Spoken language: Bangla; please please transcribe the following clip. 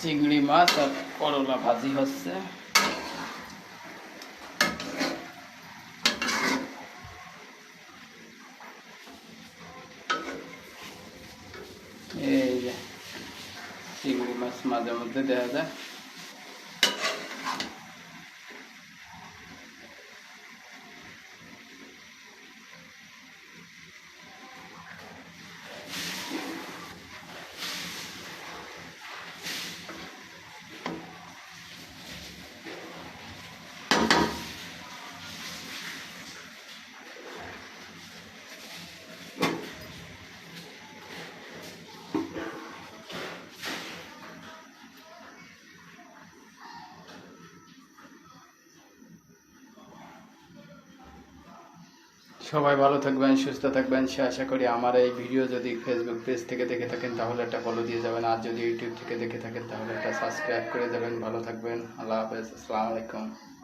চিংড়ি মাছ আর করলা ভাজি হচ্ছে। এই চিংড়ি মাছ মাঝে মধ্যে দেওয়া যায়। সবাই ভালো থাকবেন, সুস্থ থাকবেন। সে আশা করি আমার এই ভিডিও যদি ফেসবুক পেজ থেকে দেখে থাকেন, তাহলে একটা ফলো দিয়ে যাবেন। আর যদি ইউটিউব থেকে দেখে থাকেন, তাহলে একটা সাবস্ক্রাইব করে যাবেন। ভালো থাকবেন। আল্লাহ হাফেজ। আসসালামু আলাইকুম।